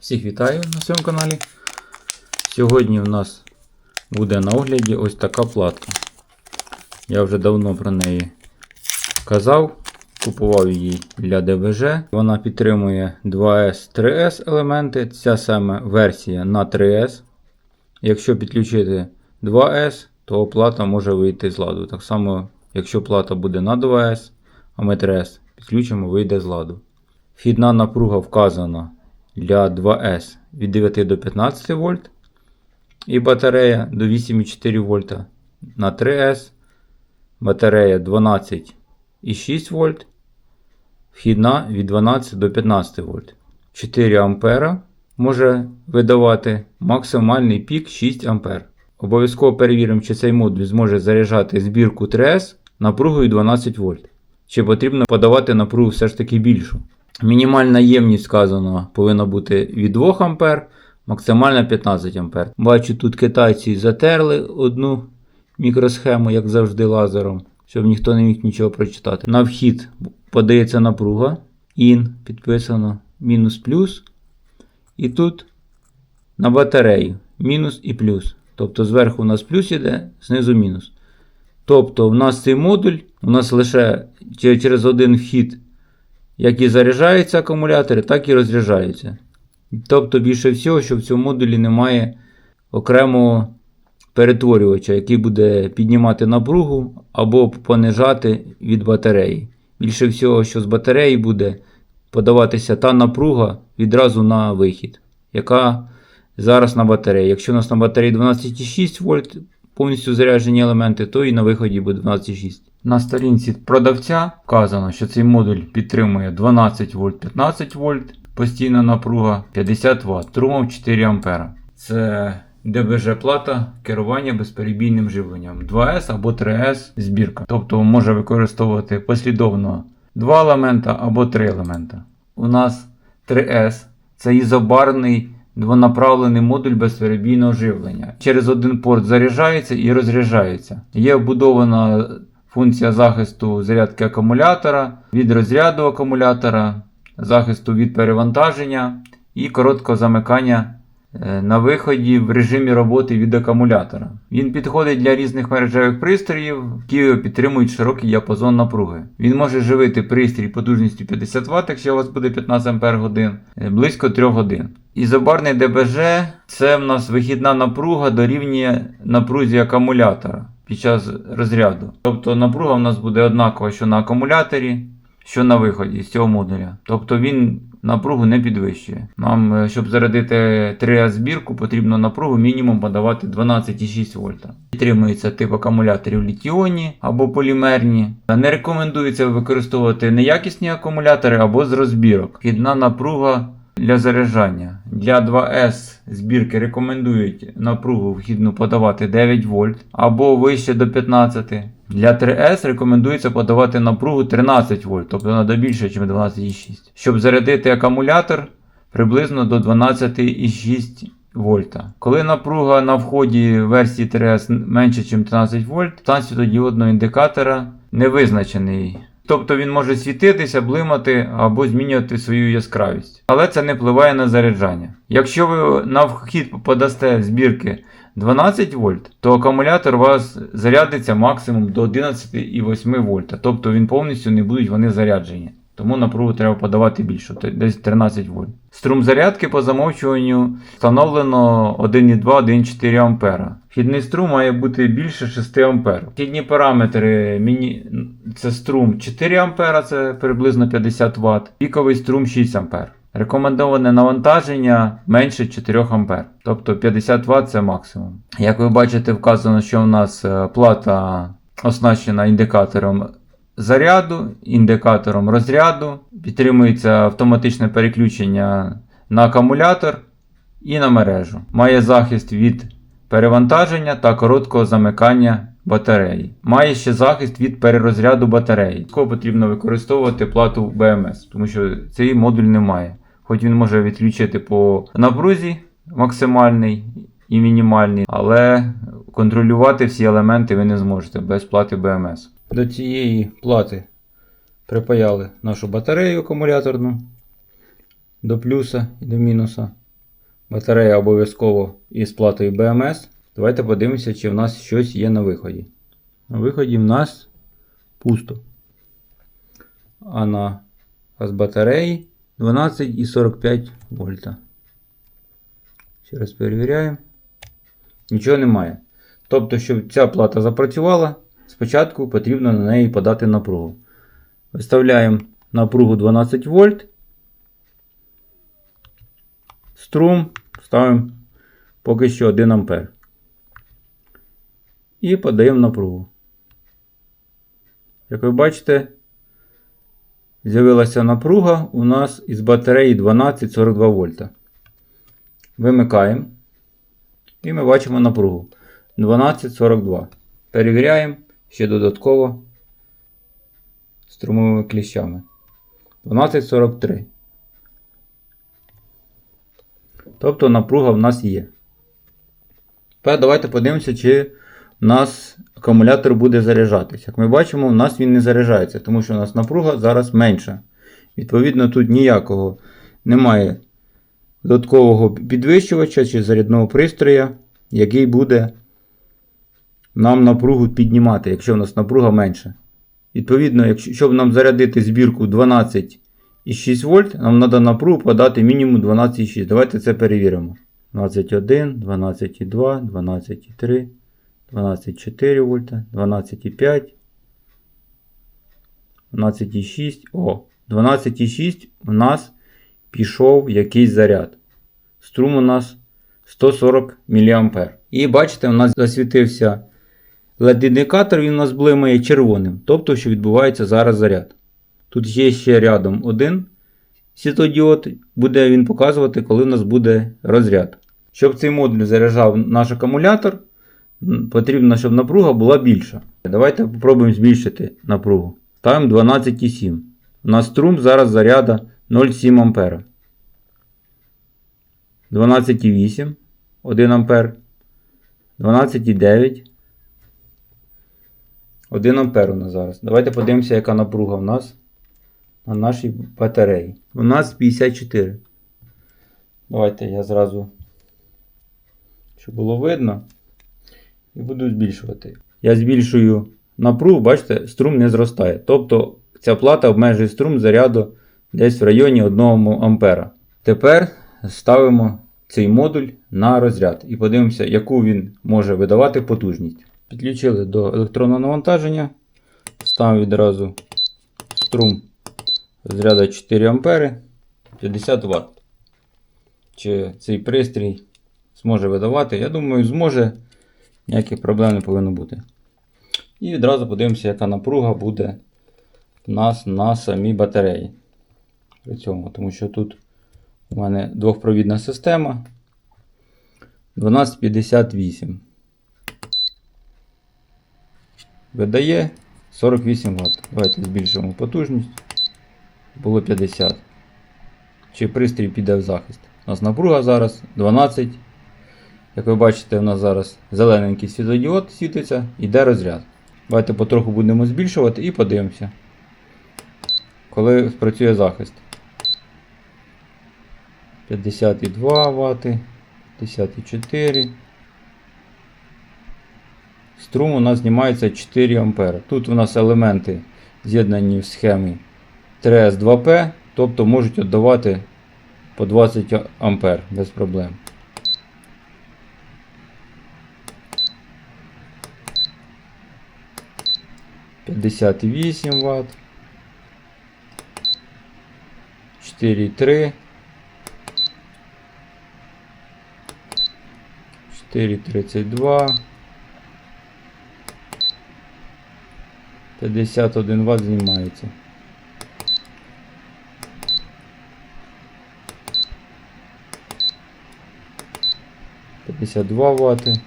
Всіх вітаю на своєму каналі. Сьогодні у нас буде на огляді ось така платка. Я вже давно про неї казав, купував її для ДБЖ. Вона підтримує 2S 3S елементи. Ця саме версія на 3S. Якщо підключити 2S, то плата може вийти з ладу. Так само, якщо плата буде на 2S, а ми 3S підключимо, вийде з ладу. Вхідна напруга вказана для 2S від 9 до 15 вольт. І батарея до 8,4 вольта на 3S. Батарея 12,6 вольт. Вхідна від 12 до 15 вольт. 4 ампера може видавати максимальний пік 6 ампер. Обов'язково перевіримо, чи цей модуль зможе заряджати збірку 3S напругою 12 вольт. Чи потрібно подавати напругу все ж таки більшу. Мінімальна ємність сказано повинна бути від 2 А, максимальна 15 А. Бачу, тут китайці затерли одну мікросхему, як завжди, лазером, щоб ніхто не міг нічого прочитати. На вхід подається напруга. IN підписано мінус плюс. І тут на батарею мінус і плюс. Тобто зверху у нас плюс іде, знизу мінус. Тобто, в нас цей модуль, у нас лише через один вхід як і заряджаються акумулятори, так і розряджаються. Тобто, більше всього, що в цьому модулі немає окремого перетворювача, який буде піднімати напругу або понижати від батареї. Більше всього, що з батареї буде подаватися та напруга відразу на вихід, яка зараз на батареї. Якщо у нас на батареї 12,6 вольт повністю заряджені елементи, то і на виході буде 12,6. На сторінці продавця вказано, що цей модуль підтримує 12 вольт 15 вольт, постійна напруга 50 Вт, струмом 4 А. Це ДБЖ плата керування безперебійним живленням 2С або 3С збірка. Тобто може використовувати послідовно 2 елемента або 3 елемента. У нас 3С це ізобарний двонаправлений модуль безперебійного живлення. Через один порт заряджається і розряджається. Є вбудована функція захисту зарядки акумулятора, від розряду акумулятора, захисту від перевантаження і короткого замикання е, на виході в режимі роботи від акумулятора. Він підходить для різних мережевих пристроїв, які підтримують широкий діапазон напруги. Він може живити пристрій потужністю 50 Вт, якщо у вас буде 15 Ах, близько 3 годин. Ізобарний ДБЖ це в нас вихідна напруга дорівнює напрузі акумулятора під час розряду. Тобто напруга в нас буде однакова, що на акумуляторі, що на виході з цього модуля. Тобто він напругу не підвищує. Нам, е, щоб зарядити 3А збірку, потрібно напругу мінімум подавати 12,6 вольта. Підтримується тип акумуляторів літіоні або полімерні. Не рекомендується використовувати неякісні акумулятори або з розбірок. Вхідна напруга для заряджання. Для 2С збірки рекомендують напругу вхідну подавати 9 вольт або вище до 15. Для 3С рекомендується подавати напругу 13 вольт, тобто треба більше, ніж 12,6. Щоб зарядити акумулятор приблизно до 12,6 вольта. Коли напруга на вході версії 3С менше, ніж 13 вольт, стан світодіодного індикатора не визначений. Тобто він може світитися, блимати або змінювати свою яскравість. Але це не впливає на заряджання. Якщо ви на вхід подасте збірки 12 вольт, то акумулятор у вас зарядиться максимум до 11,8 вольта. Тобто він повністю не будуть вони заряджені. Тому напругу треба подавати більше, десь 13 вольт. Струм зарядки по замовчуванню встановлено 1,2-1,4 А. Вхідний струм має бути більше 6 А. Вхідні параметри це струм 4 А, це приблизно 50 Вт, піковий струм 6 А. Рекомендоване навантаження менше 4 А, тобто 50 Вт це максимум. Як ви бачите, вказано, що у нас е, плата оснащена індикатором заряду, індикатором розряду, підтримується автоматичне переключення на акумулятор і на мережу. Має захист від перевантаження та короткого замикання батареї. Має ще захист від перерозряду батареї. Кого потрібно використовувати плату BMS, тому що цей модуль не має. Хоч він може відключити по напрузі максимальний і мінімальний, але контролювати всі елементи ви не зможете без плати BMS. До цієї плати припаяли нашу батарею акумуляторну до плюса і до мінуса. Батарея обов'язково із платою BMS. Давайте подивимося, чи в нас щось є на виході. На виході в нас пусто. А на з батареї 12,45 вольта. Ще раз перевіряємо. Нічого немає. Тобто, щоб ця плата запрацювала, спочатку потрібно на неї подати напругу. Виставляємо напругу 12 вольт. Струм ставимо поки що 1 ампер. І подаємо напругу. Як ви бачите, з'явилася напруга у нас із батареї 1242 вольта. Вимикаємо. І ми бачимо напругу 1242. Перевіряємо ще додатково струмовими кліщами. 1243. Тобто напруга в нас є. Тепер давайте подивимося, чи у нас акумулятор буде заряджатися. Як ми бачимо, у нас він не заряджається, тому що у нас напруга зараз менша. Відповідно, тут ніякого немає додаткового підвищувача чи зарядного пристрою, який буде нам напругу піднімати, якщо у нас напруга менша. Відповідно, якщо, щоб нам зарядити збірку 12,6 вольт, нам треба напругу подати мінімум 12,6. Давайте це перевіримо. 12,1, 12,2, 12,3, 12,4 вольта, 12,5, 12,6. О, 12,6 у нас пішов якийсь заряд. Струм у нас 140 мА. І бачите, у нас засвітився LED-індикатор, він у нас блимає червоним. Тобто, що відбувається зараз заряд. Тут є ще рядом один світодіод, буде він показувати, коли у нас буде розряд. Щоб цей модуль заряджав наш акумулятор, потрібно, щоб напруга була більша. Давайте спробуємо збільшити напругу. Ставимо 12,7. У нас струм зараз заряда 0,7 А. 12,8 1 А. 12,9 1 ампер у нас зараз. Давайте подивимося, яка напруга в нас на нашій батареї. У нас 54. Давайте я зразу, щоб було видно, і буду збільшувати. Я збільшую напругу, бачите, струм не зростає. Тобто ця плата обмежує струм заряду десь в районі 1 ампера. Тепер ставимо цей модуль на розряд і подивимося, яку він може видавати потужність. Підключили до електронного навантаження. Ставимо відразу струм розряду 4 ампери 50 Вт. Чи цей пристрій зможе видавати? Я думаю, зможе. Ніяких проблем не повинно бути. І відразу подивимося, яка напруга буде у нас на самій батареї. При цьому, тому що тут у мене двохпровідна система 1258. Видає 48 Вт. Давайте збільшимо потужність. Було 50. Чи пристрій піде в захист. У нас напруга зараз 12. Як ви бачите, у нас зараз зелененький світлодіод світиться, йде розряд. Давайте потроху будемо збільшувати і подивимося, коли спрацює захист. 52 Вт, 54. Струм у нас знімається 4 А. Тут у нас елементи з'єднані в схемі 3С2П, тобто можуть віддавати по 20 А без проблем. П'ятдесят вісім Вт. 4,3. 4,32. 51 Вт знімається. П'ятдесят два вати.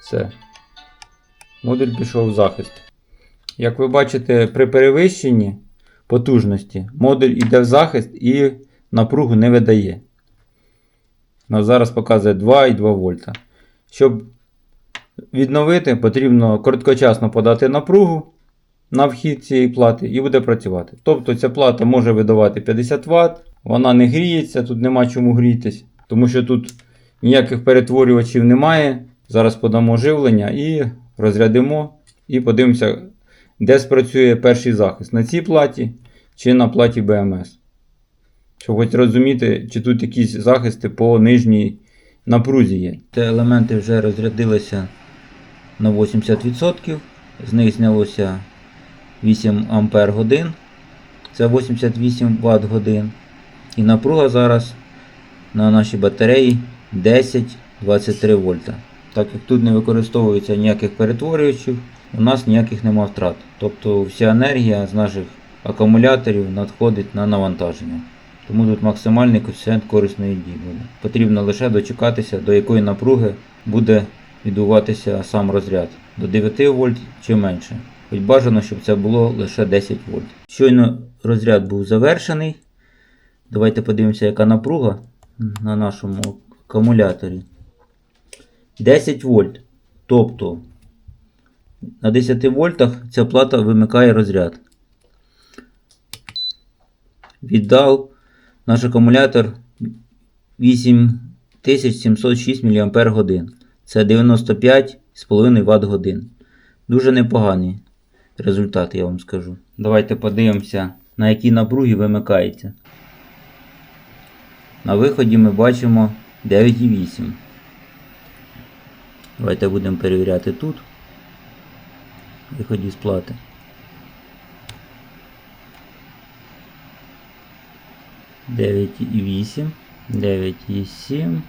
Все. Модуль пішов в захист. Як ви бачите, при перевищенні потужності модуль йде в захист і напругу не видає. Ну, зараз показує 2,2 вольта. Щоб відновити, потрібно короткочасно подати напругу на вхід цієї плати і буде працювати. Тобто ця плата може видавати 50 Вт, вона не гріється, тут нема чому грітись, тому що тут ніяких перетворювачів немає. Зараз подамо живлення і розрядимо, і подивимося, де спрацює перший захист на цій платі чи на платі BMS. Щоб хоч розуміти, чи тут якісь захисти по нижній напрузі є. Ці елементи вже розрядилися на 80%. З них знялося 8 Ампер годин. Це 88 Вт годин. І напруга зараз на нашій батареї 10-23 вольта. Так як тут не використовується ніяких перетворювачів, у нас ніяких нема втрат. Тобто вся енергія з наших акумуляторів надходить на навантаження. Тому тут максимальний коефіцієнт корисної дії буде. Потрібно лише дочекатися, до якої напруги буде відбуватися сам розряд. До 9 вольт чи менше. Хоч бажано, щоб це було лише 10 вольт. Щойно розряд був завершений. Давайте подивимося, яка напруга на нашому акумуляторі. 10 вольт. Тобто на 10 вольтах ця плата вимикає розряд. Віддав наш акумулятор 8706 мАч. Це 95,5 Вт годин. Дуже непоганий результат, я вам скажу. Давайте подивимося, на якій напругі вимикається. На виході ми бачимо 9,8. Давайте будемо перевіряти тут. Виході з плати. Дев'ять і вісім. Дев'ять і сім.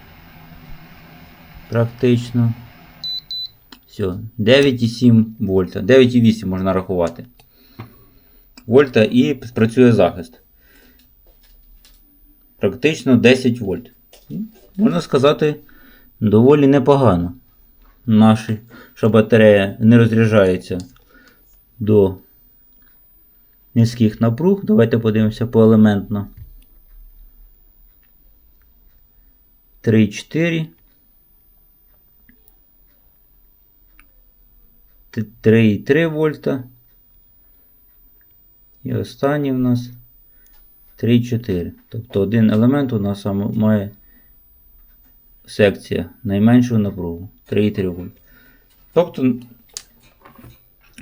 Практично. Все. 9,7 вольта. 9,8 можна рахувати. Вольта і спрацює захист. Практично 10 вольт. Можна сказати, доволі непогано. Наша батарея не розряджається до низьких напруг. Давайте подивимося поелементно. 3,4. 3,3 вольта. І останній в нас 3,4. Тобто один елемент у нас має секція найменшу напругу 3,3 вольт. Тобто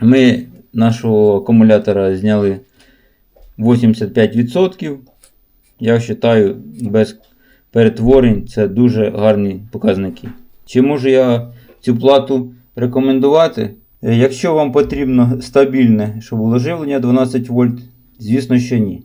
ми нашого акумулятора зняли 85%. Я вважаю, без перетворень це дуже гарні показники. Чи можу я цю плату рекомендувати? Е, Якщо вам потрібно стабільне, щоб було живлення 12 вольт, звісно, що ні.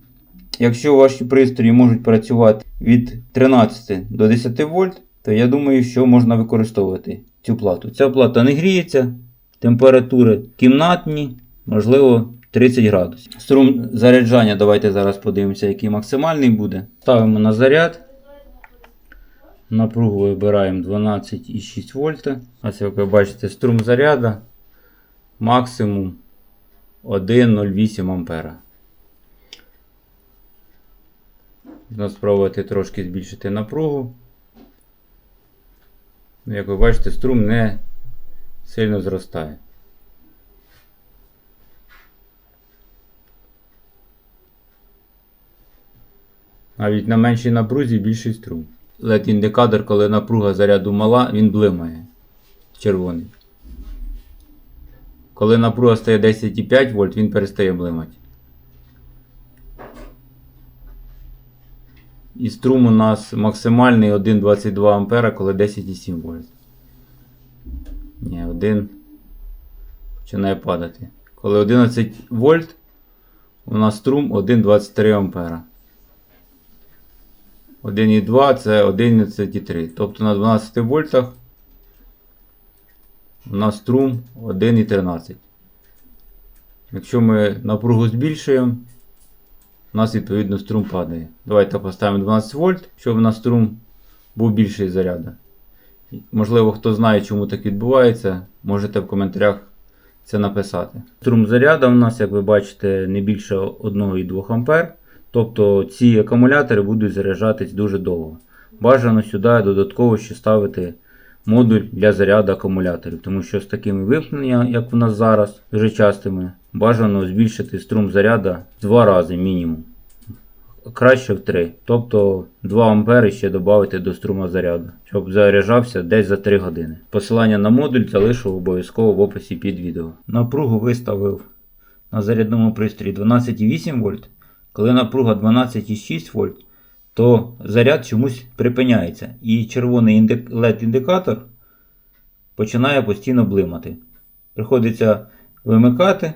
Якщо ваші пристрої можуть працювати від 13 до 10 вольт, то я думаю, що можна використовувати цю плату. Ця плата не гріється, температури кімнатні, можливо 30 градусів. Струм заряджання, давайте зараз подивимося, який максимальний буде. Ставимо на заряд. Напругу вибираємо 12,6 вольта. Ось як ви бачите, струм заряду максимум 1,08 ампера. Можна спробувати трошки збільшити напругу. Як ви бачите, струм не сильно зростає. Навіть на меншій напрузі більший струм. LED індикатор, коли напруга заряду мала, він блимає. Червоний. Коли напруга стає 10,5 вольт, він перестає блимати. І струм у нас максимальний 1,22 ампера, коли 10,7 вольт. Ні, 1 починає падати. Коли 11 вольт, у нас струм 1,23 ампера. 1,2 це 11,3. Тобто на 12 вольтах у нас струм 1,13. Якщо ми напругу збільшуємо, у нас відповідно струм падає. Давайте поставимо 12 вольт, щоб у нас струм був більший заряду. Можливо, хто знає, чому так відбувається, можете в коментарях це написати. Струм заряду у нас, як ви бачите, не більше 1,2 А. Тобто ці акумулятори будуть заряджатись дуже довго. Бажано сюди додатково ще ставити модуль для заряду акумуляторів, тому що з такими вимкненнями, як у нас зараз, дуже частими, бажано збільшити струм заряду в 2 рази мінімум. Краще в 3. Тобто 2 ампери ще додати до струму заряду, щоб заряджався десь за 3 години. Посилання на модуль залишу обов'язково в описі під відео. Напругу виставив на зарядному пристрої 12,8 вольт. Коли напруга 12,6 вольт, то заряд чомусь припиняється. І червоний. LED-індикатор починає постійно блимати. Приходиться вимикати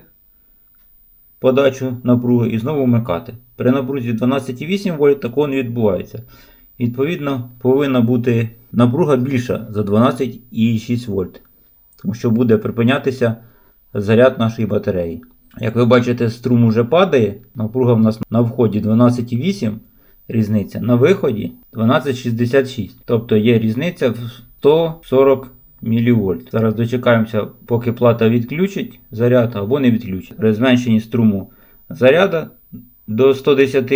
подачу напруги і знову вмикати. При напрузі 12,8 вольт такого не відбувається. Відповідно, повинна бути напруга більша за 12,6 вольт. Тому що буде припинятися заряд нашої батареї. Як ви бачите, струм уже падає. Напруга в нас на вході 12,8 різниця, на виході 12,66. Тобто є різниця в 140 мВ. Зараз дочекаємося, поки плата відключить заряд або не відключить. При зменшенні струму заряда до 110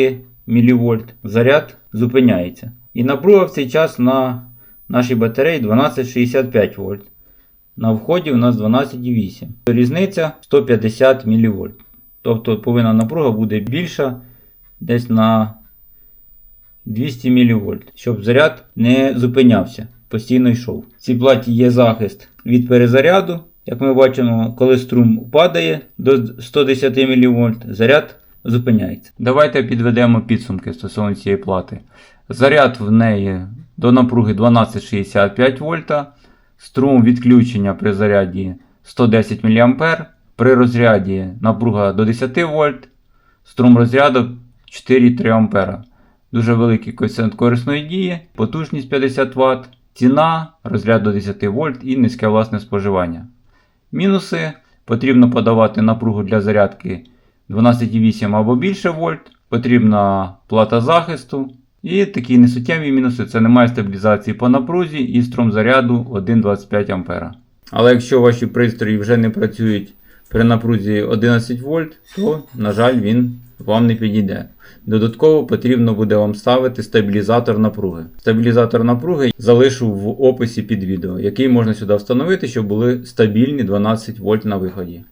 мВ заряд зупиняється. І напруга в цей час на нашій батареї 1265 вольт. На вході у нас 12,8. Різниця 150 мВ. Тобто повинна напруга буде більша десь на 200 мВ, щоб заряд не зупинявся, постійно йшов. В цій платі є захист від перезаряду. Як ми бачимо, коли струм падає до 110 мВ, заряд зупиняється. Давайте підведемо підсумки стосовно цієї плати. Заряд в неї до напруги 1265 вольта. Струм відключення при заряді 110 мА. При розряді напруга до 10 вольт. Струм розряду 4,3 А. Дуже великий коефіцієнт корисної дії, потужність 50 Вт, ціна, розряд до 10 вольт і низьке власне споживання. Мінуси потрібно подавати напругу для зарядки 12,8 або більше вольт, потрібна плата захисту. І такі несуттєві мінуси це немає стабілізації по напрузі і струм заряду 1,25 А. Але якщо ваші пристрої вже не працюють при напрузі 11 вольт, то, на жаль, він вам не підійде. Додатково потрібно буде вам ставити стабілізатор напруги. Стабілізатор напруги залишу в описі під відео, який можна сюди встановити, щоб були стабільні 12 вольт на виході.